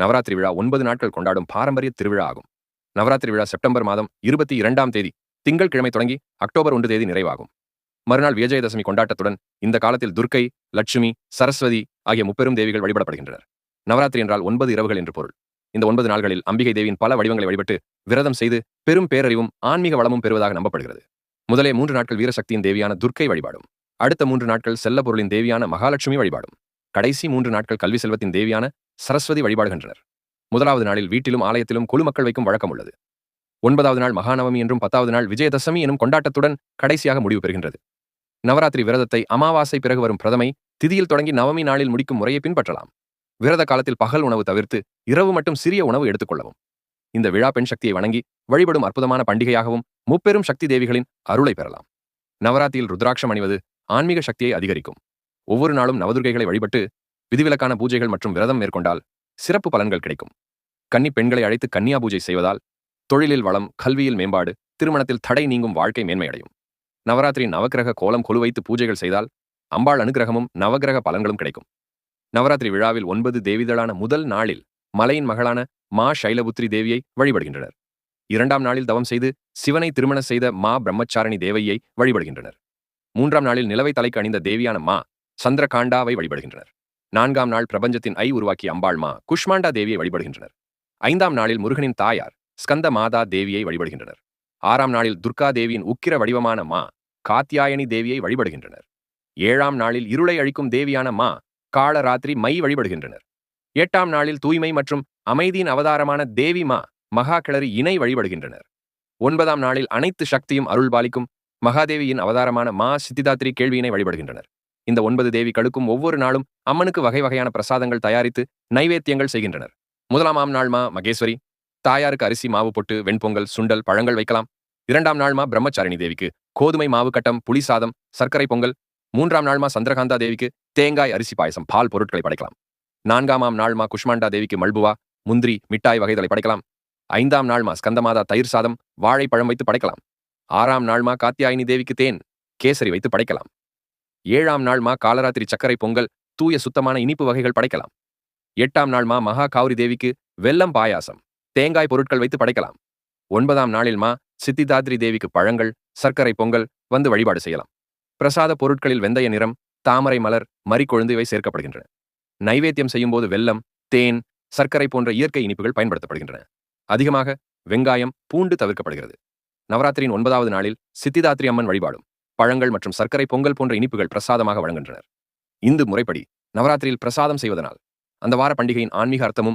நவராத்திரி விழா ஒன்பது நாட்கள் கொண்டாடும் பாரம்பரிய திருவிழா ஆகும். நவராத்திரி விழா செப்டம்பர் மாதம் இருபத்தி இரண்டாம் தேதி திங்கட்கிழமை தொடங்கி அக்டோபர் ஒன்று தேதி நிறைவாகும். மறுநாள் விஜயதசமி கொண்டாட்டத்துடன் இந்த காலத்தில் துர்க்கை லட்சுமி சரஸ்வதி ஆகிய முப்பெரும் தேவிகள் வழிபடப்படுகின்றனர். நவராத்திரி என்றால் ஒன்பது இரவுகள் என்று பொருள். இந்த ஒன்பது நாள்களில் அம்பிகை தேவியின் பல வடிவங்களை வழிபட்டு விரதம் செய்து பெரும் பேரறிவும் ஆன்மீக வளமும் பெறுவதாக நம்பப்படுகிறது. முதலே மூன்று நாட்கள் வீரசக்தியின் தேவியான துர்க்கை வழிபாடும். அடுத்த மூன்று நாட்கள் செல்லப்பொருளின் தேவியான மகாலட்சுமி வழிபாடும். கடைசி மூன்று நாட்கள் கல்வி செல்வத்தின் தேவியான சரஸ்வதி வழிபாடுகின்றனர். முதலாவது நாளில் வீட்டிலும் ஆலயத்திலும் குழு மக்கள் வைக்கும் வழக்கம் உள்ளது. ஒன்பதாவது நாள் மகாநவமி என்றும் பத்தாவது நாள் விஜயதசமி எனும் கொண்டாட்டத்துடன் கடைசியாக முடிவு பெறுகின்றது. நவராத்திரி விரதத்தை அமாவாசை பிறகு வரும் பிரதமை திதியில் தொடங்கி நவமி நாளில் முடிக்கும் முறையை பின்பற்றலாம். விரத காலத்தில் பகல் உணவு தவிர்த்து இரவு மட்டும் சிறிய உணவு எடுத்துக்கொள்ளவும் இந்த விழா பெண் சக்தியை வணங்கி வழிபடும் அற்புதமான பண்டிகையாகவும் முப்பெரும் சக்தி தேவிகளின் அருளை பெறலாம். நவராத்திரியில் ருத்ராட்சம் அணிவது ஆன்மீக சக்தியை அதிகரிக்கும். ஒவ்வொரு நாளும் நவதுர்கைகளை வழிபட்டு விதிவிலக்கான பூஜைகள் மற்றும் விரதம் மேற்கொண்டால் சிறப்பு பலன்கள் கிடைக்கும். கன்னி பெண்களை அழைத்து கன்னியா பூஜை செய்வதால் தொழிலில் வளம் கல்வியில் மேம்பாடு திருமணத்தில் தடை நீங்கும் வாழ்க்கை மேன்மையடையும். நவராத்திரி நவக்கிரக கோலம் கொலு வைத்து பூஜைகள் செய்தால் அம்பாள் அனுகிரகமும் நவக்கிரக பலன்களும் கிடைக்கும். நவராத்திரி விழாவில் ஒன்பது தேவிதளான முதல் நாளில் மலையின் மகளான மா சைலபுத்ரி தேவியை வழிபடுகின்றனர். இரண்டாம் நாளில் தவம் செய்து சிவனை திருமணம் செய்த மா பிரம்மச்சாரணி தேவையை வழிபடுகின்றனர். மூன்றாம் நாளில் நிலவை தலைக்கு அணிந்த தேவியான மா சந்திரகாண்டாவை வழிபடுகின்றனர். நான்காம் நாள் பிரபஞ்சத்தின் ஐ உருவாக்கிய அம்பாள் மா குஷ்மாண்டா தேவியை வழிபடுகின்றனர். ஐந்தாம் நாளில் முருகனின் தாயார் ஸ்கந்த மாதா தேவியை வழிபடுகின்றனர். ஆறாம் நாளில் துர்கா தேவியின் உக்கிர வடிவமான மா காத்தியாயனி தேவியை வழிபடுகின்றனர். ஏழாம் நாளில் இருளை அழிக்கும் தேவியான மா காளராத்திரி மை வழிபடுகின்றனர். எட்டாம் நாளில் தூய்மை மற்றும் அமைதியின் அவதாரமான தேவி மா மகா கிளறி இணை வழிபடுகின்றனர். ஒன்பதாம் நாளில் அனைத்து சக்தியும் அருள்பாலிக்கும் மகாதேவியின் அவதாரமான மா சித்திதாத்திரி கேள்வியினை வழிபடுகின்றனர். இந்த ஒன்பது தேவிகளுக்கும் ஒவ்வொரு நாளும் அம்மனுக்கு வகை வகையான பிரசாதங்கள் தயாரித்து நைவேத்தியங்கள் செய்கின்றனர். முதலாம் ஆம் மகேஸ்வரி. தாயாருக்கு அரிசி மாவு போட்டு வெண்பொங்கல் சுண்டல் பழங்கள் வைக்கலாம். இரண்டாம் நாள்மா பிரம்மச்சாரிணி தேவிக்கு. கோதுமை மாவு கட்டம் புளி சாதம் சர்க்கரை பொங்கல். மூன்றாம் நாள்மா சந்திரகாந்தா தேவிக்கு தேங்காய் அரிசி பாயசம் பால் பொருட்களை படைக்கலாம். நான்காமாம் நாள்மா குஷ்மாண்டா தேவிக்கு மல்புவா முந்திரி மிட்டாய் வகைகளை படைக்கலாம். ஐந்தாம் நாள்மா ஸ்கந்தமாதா தயிர் சாதம் வாழைப்பழம் வைத்து படைக்கலாம். ஆறாம் நாள்மா காத்தியாயினி தேவிக்கு தேன் கேசரி வைத்து படைக்கலாம். ஏழாம் நாள் மா காலராத்திரி சர்க்கரை பொங்கல் தூய சுத்தமான இனிப்பு வகைகள் படைக்கலாம். எட்டாம் நாள் மா மகா காவிரி தேவிக்கு வெல்லம் பாயாசம் தேங்காய் பொருட்கள் வைத்து படைக்கலாம். ஒன்பதாம் நாளில் மா சித்திதாத்ரி தேவிக்கு பழங்கள் சர்க்கரை பொங்கல் வந்து வழிபாடு செய்யலாம். பிரசாத பொருட்களில் வெந்தய நிறம் தாமரை மலர் மறிக்கொழுந்து இவை சேர்க்கப்படுகின்றன. நைவேத்தியம் செய்யும்போது வெல்லம் தேன் சர்க்கரை போன்ற இயற்கை இனிப்புகள் பயன்படுத்தப்படுகின்றன. அதிகமாக வெங்காயம் பூண்டு தவிர்க்கப்படுகிறது. நவராத்திரியின் ஒன்பதாவது நாளில் சித்திதாத்ரி அம்மன் வழிபாடும். பழங்கள் மற்றும் சர்க்கரை பொங்கல் போன்ற இனிப்புகள் பிரசாதமாக வழங்குகின்றனர். இந்து முறைப்படி நவராத்திரியில் பிரசாதம் செய்வதனால் அந்த வார பண்டிகையின் ஆன்மீக அர்த்தமும்